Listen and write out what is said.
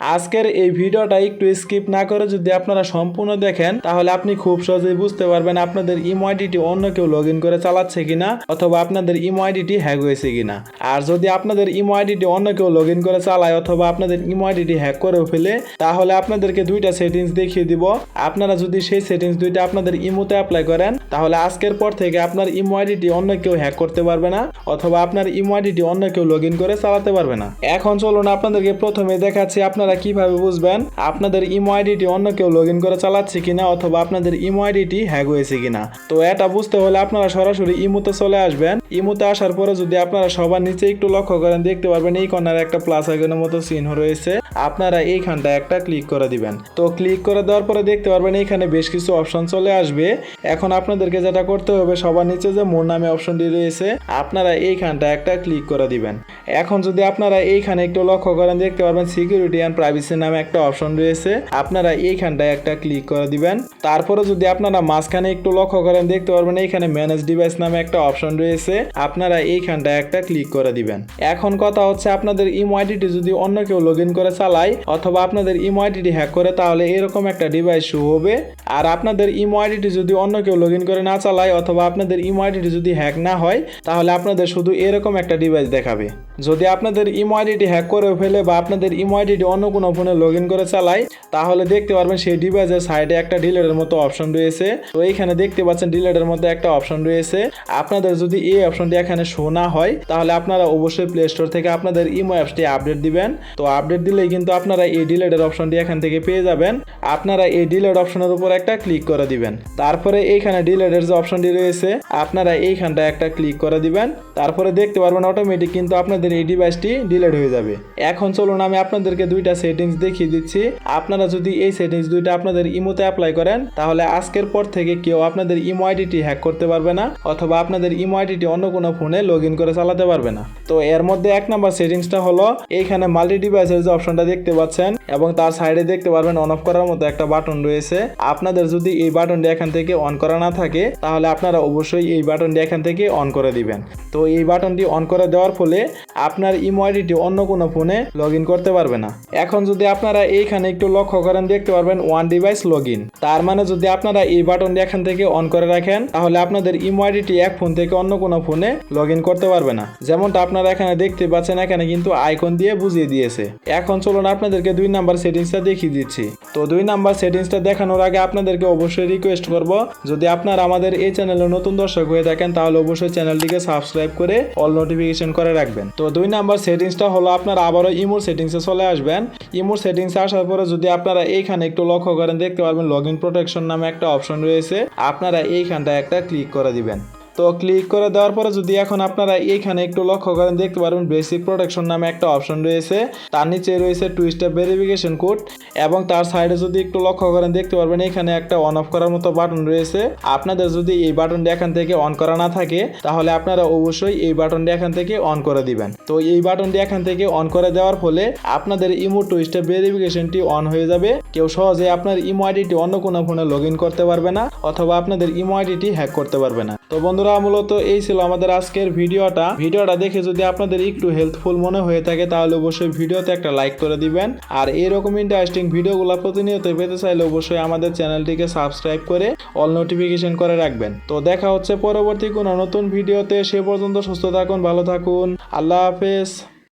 আজকের এই ভিডিওটা একটু স্কিপ না করে যদি আপনারা সম্পূর্ণ দেখেন, তাহলে আপনি খুব সহজেই বুঝতে পারবেন আপনাদের ইমো আইডিটি অন্য কেউ লগ করে চালাচ্ছে কিনা অথবা আপনাদের ইমো আইডিটি হ্যাক হয়েছে কিনা। আর যদি আপনাদের ইমো আইডিটি অন্য কেউ লগ করে চালায় অথবা আপনাদের ইমো আইডিটি হ্যাক করেও ফেলে, তাহলে আপনাদেরকে দুইটা সেটিংস দেখিয়ে দিব। আপনারা যদি সেই সেটিংস দুইটা আপনাদের ইমোতে অ্যাপ্লাই করেন, তাহলে আজকের পর থেকে আপনার ইমো আইডিটি অন্য কেউ হ্যাক করতে পারবে না অথবা আপনার ইমো আইডিটি অন্য কেউ লগ করে চালাতে পারবে না। এখন চলুন আপনাদেরকে প্রথমে দেখাচ্ছি আপনারা কীভাবে বুঝবেন? আপনাদের ইমো আইডিটি অন্য কেউ লগ ইন করে চালাচ্ছে কিনা অথবা আপনাদের ইমো আইডিটি হ্যাক হয়েছে কিনা? তো এটা বুঝতে হলে আপনারা সরাসরি ইমোতে চলে আসবেন। ইমোতে আসার পরে যদি আপনারা সবার নিচে একটু লক্ষ্য করেন, দেখতে পারবেন এই কর্নারে একটা প্লাস আইকনের মতো চিহ্ন রয়েছে। আপনারা এইখানটা একটা ক্লিক করে দিবেন। তো ক্লিক করে দেওয়ার পরে দেখতে পারবেন এইখানে বেশ কিছু অপশন চলে আসবে। এখন আপনাদেরকে যেটা করতে হবে, সবার নিচে যে মোর নামে অপশনটি রয়েছে, আপনারা এইখানটা একটা ক্লিক করে দিবেন। এখন যদি আপনারা এইখানে একটু লক্ষ্য করেন, দেখতে পারবেন সিকিউরিটি অ্যান্ড প্রাইভেসি নামে একটা অপশন রয়েছে। আপনারা এইখানটায় একটা ক্লিক করে দিবেন। তারপরে যদি আপনারা মাঝখানে একটু লক্ষ্য করেন, দেখতে পারবেন এইখানে ম্যানেজ ডিভাইস নামে একটা অপশন রয়েছে। আপনারা এইখানটায় একটা ক্লিক করে দিবেন। এখন কথা হচ্ছে, আপনাদের ইমো আইডিটি যদি অন্য কেউ লগ ইন করে চালায় অথবা আপনাদের ইমো আইডিটি হ্যাক করে তাহলে এরকম একটা ডিভাইস শো হবে। আর আপনাদের ইমো আইডিটি যদি অন্য কেউ লগ করে না চালায় অথবা আপনাদের ইমো আইডিটি যদি হ্যাক না হয়, তাহলে আপনাদের শুধু এরকম একটা ডিভাইস দেখাবে। যদি আপনাদের ইমো আইডিটি হ্যাক করে ফেলে বা আপনাদের ইমো আইডিটি অন্য কোনো ফোনে লগ করে চালায়, তাহলে দেখতে পারবেন সেই ডিভাইসের সাইডে একটা ডিলেটের মতো অপশন রয়েছে। তো এইখানে দেখতে পাচ্ছেন ডিলেটের মধ্যে একটা অপশন রয়েছে। আপনাদের যদি এই অপশনটি এখানে শো না হয়, তাহলে আপনারা অবশ্যই প্লে স্টোর থেকে আপনাদের ইমো অ্যাপসটি আপডেট দিবেন। তো আপডেট দিলেই কিন্তু আপনারা এই ডিলেটের অপশনটি এখান থেকে পেয়ে যাবেন। আপনারা এই ডিলেট অপশনের উপর একটা ক্লিক করে দিবেন। তারপরে এইখানে ডিলেটের যে অপশনটি রয়েছে, আপনারা এইখানটা একটা ক্লিক করে দিবেন। তারপরে দেখতে পারবেন অটোমেটিক কিন্তু আপনাদের এই ডিভাইসটি ডিলেট হয়ে যাবে। এখন চলুন আমি আপনাদেরকে দুইটা সেটিংস দেখিয়ে দিচ্ছি। আপনারা যদি এই সেটিংস দুইটা আপনাদের ইমোতে অ্যাপ্লাই করেন, তাহলে আজকের পর থেকে কেউ আপনাদের ইমো আইডিটি হ্যাক করতে পারবে না, অথবা আপনাদের ইমো আইডিটি অন্য কোনো ফোনে লগ করে চালাতে পারবে না। তো এর মধ্যে এক নাম্বার সেটিংসটা হলো, এইখানে মাল্টি ডিভাইসের যে অপশনটা দেখতে পাচ্ছেন এবং তার সাইডে দেখতে পারবেন অন অফ করার মতো একটা বাটন রয়েছে। আপনাদের যদি এই বাটনটি এখান থেকে অন করা না থাকে, তাহলে আপনারা অবশ্যই এই বাটনটি এখান থেকে অন করে দিবেন। তো এই বাটনটি অন করে দেওয়ার ফলে আপনার ইমো অন্য কোনো ফোনে লগ করতে পারবে না। এখন যদি আপনারা এইখানে একটু লক্ষ্য করেন, দেখতে পারবেন ওয়ান ডিভাইস লগ তার মানে যদি আপনারা এই বাটনটি এখান থেকে অন করে রাখেন, তাহলে আপনাদের ইমো এক ফোন থেকে অন্য কোনো ফোনে লগ করতে পারবে না। যেমনটা আপনারা এখানে দেখতে পাচ্ছেন, এখানে কিন্তু আইকন দিয়ে বুঝিয়ে দিয়েছে। এখন চলুন আপনাদেরকে দুই নাম্বার সেটিংসটা দেখিয়ে দিচ্ছি। তো দুই নাম্বার সেটিংসটা দেখানোর আগে আপনাদেরকে অবশ্যই রিকোয়েস্ট করব, যদি আপনারা আমাদের এই চ্যানেলে নতুন দর্শক হয়ে থাকেন, তাহলে অবশ্যই চ্যানেলটিকে সাবস্ক্রাইব করে অল নোটিফিকেশন করে রাখবেন। তো দুই নাম্বার সেটিংসটা হলো আপনারা আবারও ইমোর সেটিংসে চলে আসবেন। ইমোর সেটিংসে আসার পরে যদি আপনারা এইখানে একটু লক্ষ্য করেন, দেখতে পারবেন লগ ইন প্রোটেকশন নামে একটা অপশন রয়েছে। আপনারা এইখানটা একটা ক্লিক করে দিবেন। তো ক্লিক করে দেওয়ার পরে যদি এখন আপনারা এইখানে একটু লক্ষ্য করেন, দেখতে পারবেন বেসিক প্রোটেকশন নামে একটা অপশন রয়েছে। তার নিচে রয়েছে টু স্টেপ ভেরিফিকেশন কোড এবং তার সাইডে যদি একটু লক্ষ্য করেন, দেখতে পারবেন এখানে একটা অন অফ করার মতো বাটন রয়েছে। আপনাদের যদি এই বাটনটি এখান থেকে অন করা না থাকে, তাহলে আপনারা অবশ্যই এই বাটনটি এখান থেকে অন করে দিবেন। তো এই বাটনটি এখান থেকে অন করে দেওয়ার ফলে আপনাদের ইমো টু স্টেপ ভেরিফিকেশনটি অন হয়ে যাবে। কেউ সহজে আপনার ইমো আইডিটি অন্য কোনো ফোনে লগ করতে পারবে না, অথবা আপনাদের ইমো আইডিটি হ্যাক করতে পারবে না। তো বন্ধুরা, মূলত এই ছিল আমাদের আজকের ভিডিওটা। ভিডিওটা দেখে যদি আপনাদের একটু হেল্পফুল মনে হয়ে থাকে, তাহলে অবশ্যই ভিডিওতে একটা লাইক করে দিবেন। আর এরকম ইন্টারেস্টিং ভিডিওগুলো প্রতিনিয়ত পেতে চাইলে অবশ্যই আমাদের চ্যানেলটিকে সাবস্ক্রাইব করে অল নোটিফিকেশন করে রাখবেন। তো দেখা হচ্ছে পরবর্তী কোনো নতুন ভিডিওতে। সে পর্যন্ত সুস্থ থাকুন, ভালো থাকুন। আল্লাহ হাফেজ।